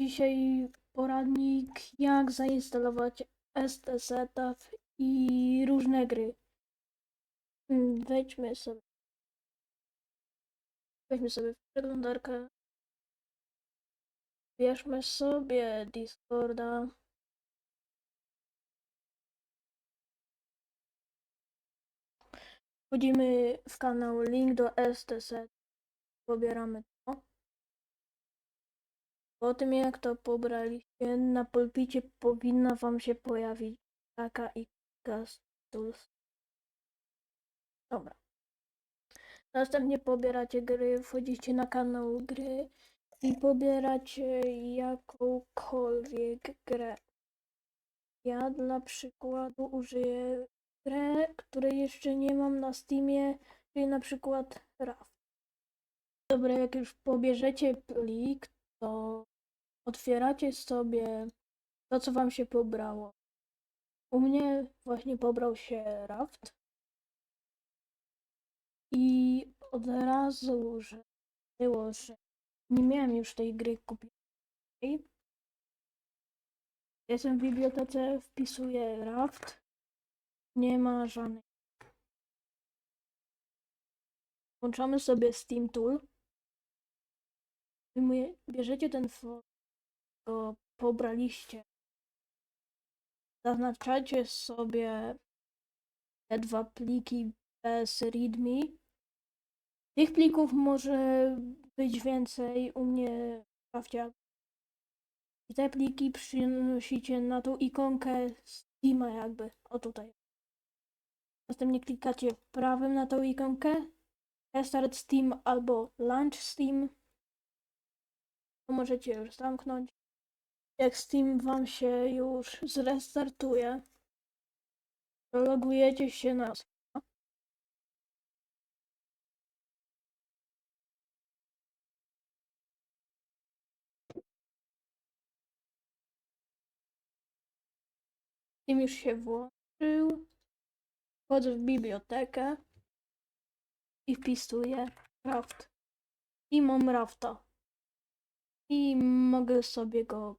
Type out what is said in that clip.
dzisiaj poradnik, jak zainstalować ST Setup i różne gry. Mm, Wejdźmy sobie. Wejdźmy sobie w przeglądarkę. Bierzmy sobie Discorda. Wchodzimy w kanał link do STS. Pobieramy. Po tym jak to pobraliście, na pulpicie powinna wam się pojawić taka z tools. Dobra. Następnie pobieracie gry, wchodzicie na kanał gry i pobieracie jakąkolwiek grę. Ja dla przykładu użyję grę, której jeszcze nie mam na Steamie, czyli na przykład Raft. Dobra, jak już pobierzecie plik, to otwieracie sobie to, co wam się pobrało. U mnie właśnie pobrał się Raft. I od razu, że było, że nie miałem już tej gry kupionej. Jestem w bibliotece, wpisuję Raft. Nie ma żadnej. Włączamy sobie Steam Tool. Bierzecie ten fo- pobraliście. Zaznaczacie sobie te dwa pliki bez readme. Tych plików może być więcej u mnie w Crafcie. I te pliki przynosicie na tą ikonkę Steama jakby, o tutaj. Następnie klikacie prawym na tą ikonkę, Restart Steam albo Launch Steam. To możecie już zamknąć. Jak Steam wam się już zrestartuje, logujecie się na. Steam już się włączył. Wchodzę w bibliotekę i wpisuję Raft. I mam Rafta. I mogę sobie go